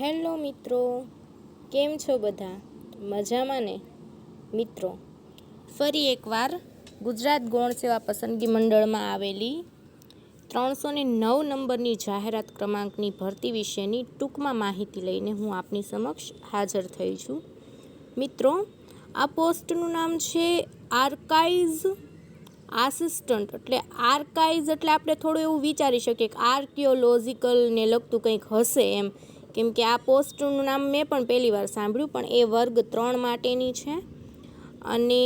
Hello મિત્રો, કેમ છો બધા? મજામાં ને? મિત્રો, ફરી એકવાર ગુજરાત ગૌણ સેવા પસંદગી મંડળમાં આવેલી ત્રણસો ને નવ નંબરની જાહેરાત ક્રમાંકની ભરતી વિશેની ટૂંકમાં માહિતી લઈને હું આપની સમક્ષ હાજર થઈ છું. મિત્રો, આ પોસ્ટનું નામ છે આર્કાઇઝ આસિસ્ટન્ટ. એટલે આર્કાઇઝ એટલે આપણે થોડું એવું વિચારી શકીએ કે આર્કિયોલોજિકલ ને લગતું કંઈક હશે એમ. કેમ કે આ પોસ્ટનું નામ મેં પણ પહેલી વાર સાંભળ્યું, પણ એ વર્ગ ત્રણ માટેની છે. અને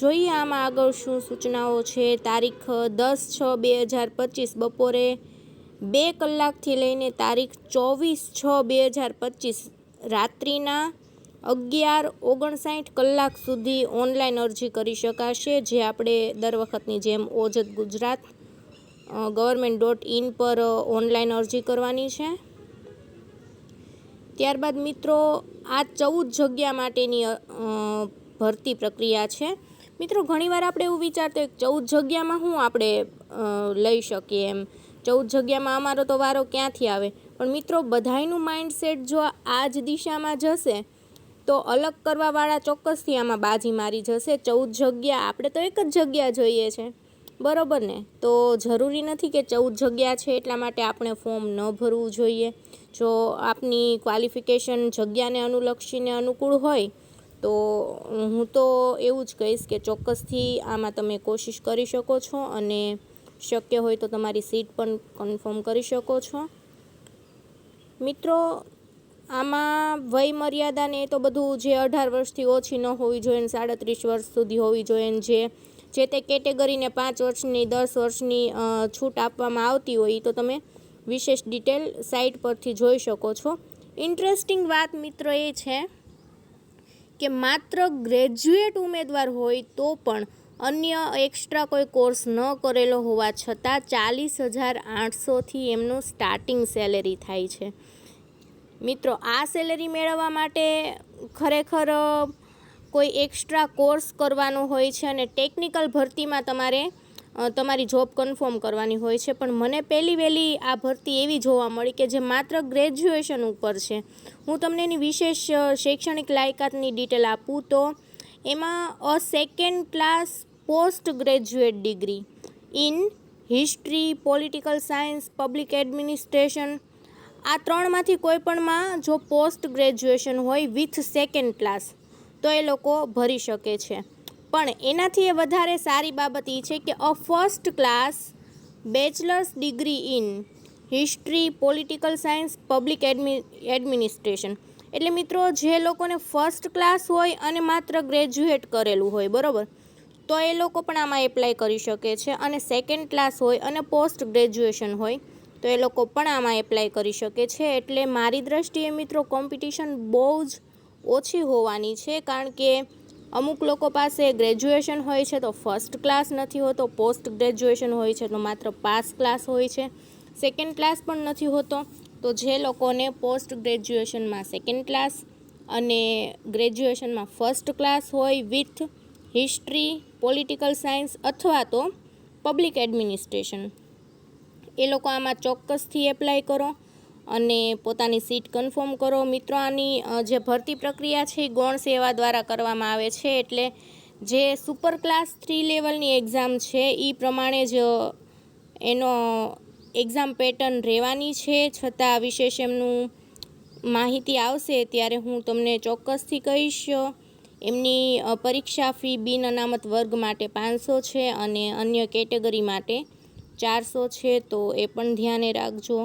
જોઈએ આમાં આગળ શું સૂચનાઓ છે. તારીખ દસ છ બે હજાર પચીસ બપોરે બે કલાકથી લઈને તારીખ ચોવીસ છ બે હજાર પચીસ રાત્રિના અગિયાર ઓગણસાઠ કલાક સુધી ઓનલાઈન અરજી કરી શકાશે, જે આપણે દર વખતની જેમ Ojat Gujarat government dot in પર ઓનલાઈન અરજી કરવાની છે. ત્યારબાદ મિત્રો, આ ચૌદ જગ્યા માટેની ભરતી પ્રક્રિયા છે. મિત્રો, ઘણીવાર આપણે એવું વિચારતો હોય કે ચૌદ જગ્યામાં શું આપણે લઈ શકીએ એમ. ચૌદ જગ્યામાં અમારો તો વારો ક્યાંથી આવે? પણ મિત્રો, બધાયનું માઇન્ડસેટ જો આ જ દિશામાં જશે, તો અલગ કરવાવાળા ચોક્કસથી આમાં બાજી મારી જશે. ચૌદ જગ્યા, આપણે તો એક જ જગ્યા જોઈએ છે. બરોબર ને? તો જરૂરી નથી કે ચૌદ જગ્યા છે એટલા માટે આપણે ફોર્મ ન ભરવું જોઈએ. જો આપની ક્વોલિફિકેશન જગ્યાને અનુલક્ષીને અનુકૂળ હોય, તો હું તો એવું જ કહીશ કે ચોક્કસથી આમાં તમે કોશિશ કરી શકો છો અને શક્ય હોય તો તમારી સીટ પણ કન્ફર્મ કરી શકો છો. મિત્રો, આમાં વય મર્યાદાને એ તો બધું જે અઢાર વર્ષથી ઓછી ન હોવી જોઈએ ને સાડત્રીસ વર્ષ સુધી હોવી જોઈએ ને જે જે તે કેટેગરીને પાંચ વર્ષની, દસ વર્ષની છૂટ આપવામાં આવતી હોય તો તમે વિશેષ ડિટેલ સાઇટ પરથી જોઈ શકો છો. ઇન્ટરેસ્ટિંગ વાત મિત્રો એ છે કે માત્ર ગ્રેજ્યુએટ ઉમેદવાર હોય તો પણ અન્ય એક્સ્ટ્રા કોઈ કોર્સ ન કરેલો હોવા છતાં ચાલીસ હજાર આઠસોથી એમનું સ્ટાર્ટિંગ સેલેરી થાય છે. મિત્રો, આ સેલેરી મેળવવા માટે ખરેખર કોઈ એક્સ્ટ્રા કોર્સ કરવાનો હોય છે અને ટેકનિકલ ભરતીમાં તમારે તમારી જોબ કન્ફર્મ કરવાની હોય છે. પણ મને પહેલી વહેલી આ ભરતી એવી જોવા મળી કે જે માત્ર ગ્રેજ્યુએશન ઉપર છે. હું તમને એની વિશેષ શૈક્ષણિક લાયકાતની ડિટેલ આપું તો, એમાં a second class post graduate degree in history political science public administration આ ત્રણમાંથી કોઈપણમાં જો પોસ્ટ ગ્રેજ્યુએશન હોય વિથ સેકન્ડ ક્લાસ તો એ લોકો ભરી શકે છે. પણ એનાથી એ વધારે સારી બાબત એ છે કે a first class bachelors degree in history political science public admin administration એટલે મિત્રો, જે લોકોને ફર્સ્ટ ક્લાસ હોય અને માત્ર ગ્રેજ્યુએટ કરેલું હોય, બરાબર? તો એ લોકો પણ આમાં એપ્લાય કરી શકે છે અને સેકન્ડ ક્લાસ હોય અને પોસ્ટ ગ્રેજ્યુએશન હોય, તો એ લોકો પણ આમાં એપ્લાય કરી શકે છે. એટલે મારી દ્રષ્ટિએ મિત્રો કોમ્પિટિશન બહુ જ ઓછી હોવાની છે, કારણ કે અમુક લોકો પાસે ગ્રેજ્યુએશન હોય છે તો ફર્સ્ટ ક્લાસ નથી હોતો પોસ્ટ ગ્રેજ્યુએશન હોય છે તો માત્ર પાસ ક્લાસ હોય છે. સેકન્ડ ક્લાસ પણ નથી હોતો, તો જે લોકોને પોસ્ટ ગ્રેજ્યુએશનમાં સેકન્ડ ક્લાસ અને ગ્રેજ્યુએશનમાં ફર્સ્ટ ક્લાસ હોય વિથ હિસ્ટ્રી પોલિટિકલ સાયન્સ અથવા તો પબ્લિક એડમિનિસ્ટ્રેશન એ લોકો આમાં ચોક્કસથી એપ્લાય કરો. અને પોતાની સીટ કન્ફર્મ કરો. મિત્રો, આની જે ભરતી પ્રક્રિયા છે એ ગૌણ સેવા દ્વારા કરવામાં આવે છે. એટલે જે સુપર ક્લાસ થ્રી લેવલની એક્ઝામ છે, એ પ્રમાણે જ એનો એક્ઝામ પેટર્ન રહેવાની છે. છતાં વિશેષ એમનું માહિતી આવશે ત્યારે હું તમને ચોક્કસથી કહીશ. એમની પરીક્ષા ફી બિન અનામત વર્ગ માટે પાંચસો છે અને અન્ય કેટેગરી માટે ચારસો છે. તો એ પણ ધ્યાને રાખજો.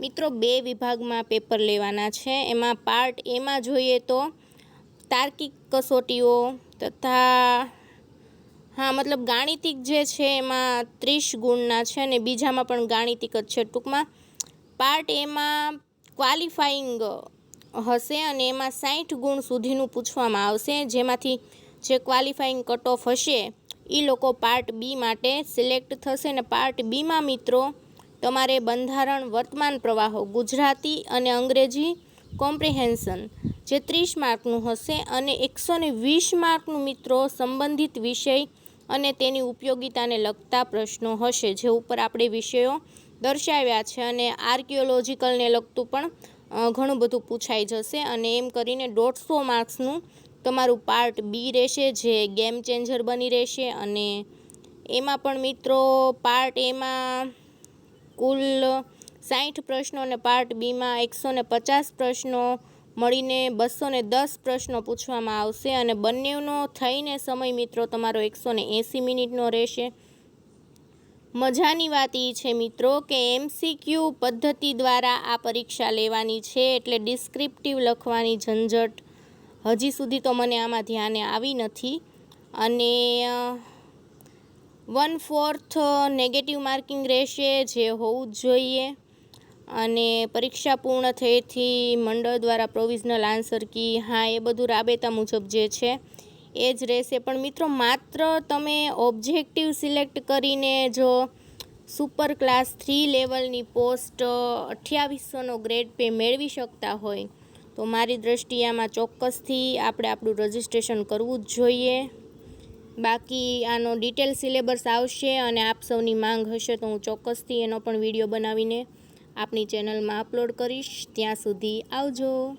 મિત્રો, બે વિભાગમાં પેપર લેવાના છે. એમાં પાર્ટ એમાં જોઈએ તો તાર્કિક કસોટીઓ તથા, હા, મતલબ ગાણિતિક જે છે એમાં ત્રીસ ગુણના છે અને બીજામાં પણ ગાણિતિક જ છે ટૂંકમાં. પાર્ટ એમાં ક્વોલિફાઈંગ હશે અને એમાં સાઠ ગુણ સુધીનું પૂછવામાં આવશે. જેમાંથી જે ક્વોલિફાઈંગ કટ ઓફ હશે એ લોકો પાર્ટ બી માટે સિલેક્ટ થશે. ને પાર્ટ બીમાં મિત્રો તમારે બંધારણ વર્તમાન પ્રવાહો, ગુજરાતી અને અંગ્રેજી કોમ્પ્રિહેન્શન જે ત્રીસ માર્કનું હશે અને એકસો ને વીસ માર્કનું મિત્રો સંબંધિત વિષય અને તેની ઉપયોગિતાને લગતા પ્રશ્નો હશે, જે ઉપર આપણે વિષયો દર્શાવ્યા છે અને આર્કિયોલોજીકલને લગતું પણ ઘણું બધું પૂછાઈ જશે અને એમ કરીને દોઢસો માર્ક્સનું તમારું પાર્ટ બી રહેશે, જે ગેમ ચેન્જર બની રહેશે અને એમાં પણ મિત્રો પાર્ટ એમાં કુલ સાઠ પ્રશ્નો અને પાર્ટ બીમાં એકસો ને પચાસ પ્રશ્નો મળીને બસો ને દસ પ્રશ્નો પૂછવામાં આવશે અને બંનેનો થઈને સમય મિત્રો તમારો એકસો ને એંસી મિનિટનો રહેશે. મજાની વાત એ છે મિત્રો કે એમસીક્યુ પદ્ધતિ દ્વારા આ પરીક્ષા લેવાની છે એટલે ડિસ્ક્રિપ્ટિવ લખવાની ઝંઝટ હજી સુધી તો મને આમાં ધ્યાને આવી નથી. અને વન ફોર્થ નેગેટિવ માર્કિંગ રહેશે, જે હોવું જ જોઈએ. અને પરીક્ષા પૂર્ણ થયેથી મંડળ દ્વારા પ્રોવિઝનલ આન્સર કી, હા, એ બધું રાબેતા મુજબ જે છે, એ જ રહેશે. પણ મિત્રો, માત્ર તમે ઓબ્જેક્ટિવ સિલેક્ટ કરીને જો સુપર ક્લાસ થ્રી લેવલની પોસ્ટ અઠ્યાવીસોનો ગ્રેડ પે મેળવી શકતા હોય, તો મારી દ્રષ્ટિએ આમાં ચોક્કસથી આપણે આપણું રજિસ્ટ્રેશન કરવું જ જોઈએ. બાકી આનો ડિટેલ સિલેબસ આવશે અને આપ સૌની માંગ હશે તો હું ચોક્કસથી એનો પણ વીડિયો બનાવીને આપણી ચેનલમાં અપલોડ કરીશ. ત્યાં સુધી આવજો.